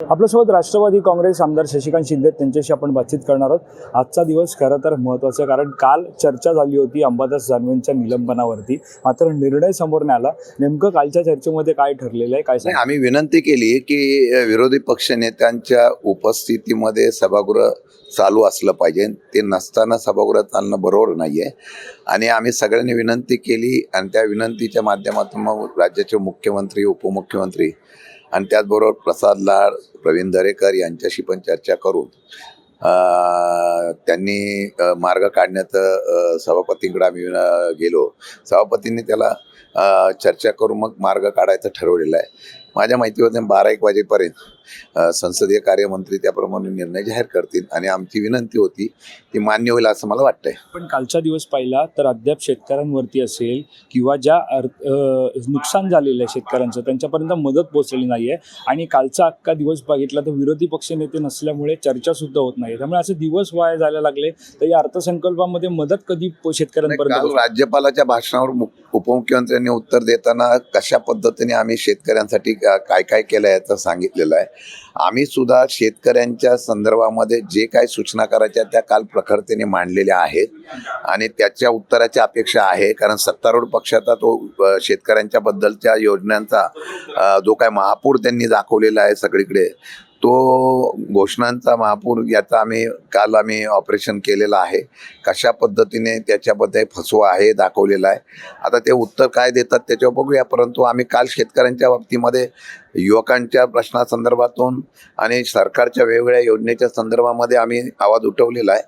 आपल्यासोबत राष्ट्रवादी काँग्रेस आमदार शशिकांत शिंदे त्यांच्याशी आपण बातचीत करणार आहोत. आजचा दिवस खरं तर महत्त्वाचा आहे कारण काल चर्चा झाली होती अंबादास दानवेंच्या निलंबनावरती. मात्र निर्णय समोर नाही आला नेमकं कालच्या चर्चेमध्ये काय ठरलेलं आहे काय आम्ही विनंती केली की विरोधी पक्षनेत्यांच्या उपस्थितीमध्ये सभागृह चालू असलं पाहिजे. ते नसताना सभागृह चालणं बरोबर नाही आहे आणि आम्ही सगळ्यांनी विनंती केली आणि त्या विनंतीच्या माध्यमातून मग राज्याचे मुख्यमंत्री उपमुख्यमंत्री आणि त्याचबरोबर प्रसाद लाड प्रवीण दरेकर यांच्याशी पण चर्चा करून त्यांनी मार्ग काढण्याचं सभापतींकडे आम्ही गेलो. सभापतींनी त्याला चर्चा करून मग मार्ग काढायचं ठरवलेलं आहे. माझ्या माहितीवर बारा एक वाजेपर्यंत संसदीय कार्यमंत्री त्याप्रमाणे निर्णय जाहीर करतील आणि आमची विनंती होती ती मान्य होईल असं मला वाटतंय. पण कालचा दिवस पाहिला तर अद्याप शेतकऱ्यांवरती असेल किंवा ज्या नुकसान झालेलं आहे शेतकऱ्यांचं त्यांच्यापर्यंत मदत पोहोचलेली नाही आहे आणि कालचा अख्खा दिवस बघितला तर विरोधी पक्षनेते नसल्यामुळे चर्चा सुद्धा होत नाही. त्यामुळे असे दिवस वाया जायला लागले. तर या अर्थसंकल्पामध्ये मदत कधी शेतकऱ्यांपर्यंत? राज्यपालाच्या भाषणावर उपमुख्यमंत्र्यांनी उत्तर देताना कशा पद्धतीने आम्ही शेतकऱ्यांसाठी काय काय केलं याचं सांगितलेलं आहे. आम्ही सुद्धा शेतकऱ्यांच्या संदर्भामध्ये जे काय सूचना करायच्या त्या काल प्रखरतेने मांडलेल्या आहेत. आणि त्याच्या उत्तराची अपेक्षा आहे कारण सत्तारूढ पक्षाचा तो शेतकऱ्यांच्या बद्दलच्या योजनांचा जो काय महापूर त्यांनी दाखवलेला आहे सगळीकडे तो घोषणांचा महापूर याचा आम्ही काल आम्ही ऑपरेशन केलेलं आहे. कशा पद्धतीने त्याच्याबद्दल फसवा आहे दाखवलेला आहे. आता ते उत्तर काय देतात त्याच्यावर बघूया. परंतु आम्ही काल शेतकऱ्यांच्या बाबतीमध्ये युवकांच्या प्रश्नासंदर्भातून आणि सरकारच्या वेगवेगळ्या योजनेच्या संदर्भामध्ये आम्ही आवाज उठवलेला आहे.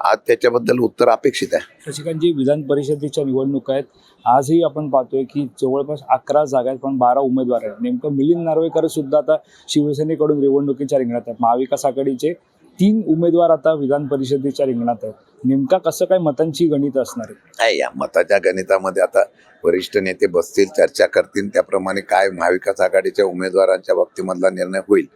आज त्याच्याबद्दल उत्तर अपेक्षित आहे. शशिकांतजी विधान परिषदेच्या निवडणुका आहेत आजही आपण पाहतोय की जवळपास अकरा जागा आहेत पण बारा उमेदवार आहेत. नेमकं मिलिंद नार्वेकर सुद्धा आता शिवसेनेकडून निवडणुकीच्या रिंगणात आहेत. महाविकास आघाडीचे तीन उमेदवार आता विधान परिषदेच्या रिंगणात आहेत. नेमका कसं काय मतांची गणित असणार आहे? या मताच्या गणितामध्ये आता वरिष्ठ नेते बसतील चर्चा करतील. त्याप्रमाणे काय महाविकास आघाडीच्या उमेदवारांच्या बाबतीमधला निर्णय होईल?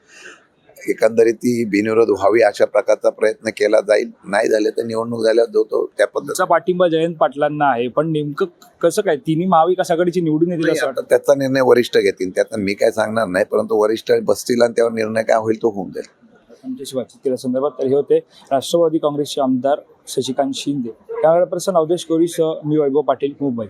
एकंदरीत ती बिनविरोध व्हावी अशा प्रकारचा प्रयत्न केला जाईल. नाही झाले तर निवडणूक झाल्यावर जो तो त्या पद्धतीने त्याचा पाठिंबा जयंत पाटलांना आहे पण नेमकं कसं काय? तिन्ही महाविकास आघाडीची निवडून येतील असं वाटतं. त्याचा निर्णय वरिष्ठ घेतील. त्याचा मी काय सांगणार नाही परंतु वरिष्ठ बसतील आणि त्यावर निर्णय काय होईल तो होऊन जाईल. आमच्याशी बातचीत केल्या संदर्भात तर हे होते. राष्ट्रवादी काँग्रेसचे आमदार शशिकांत शिंदे. कॅमेरा पर्सन अवधेश कोरीसह मी वैभव पाटील मुंबई.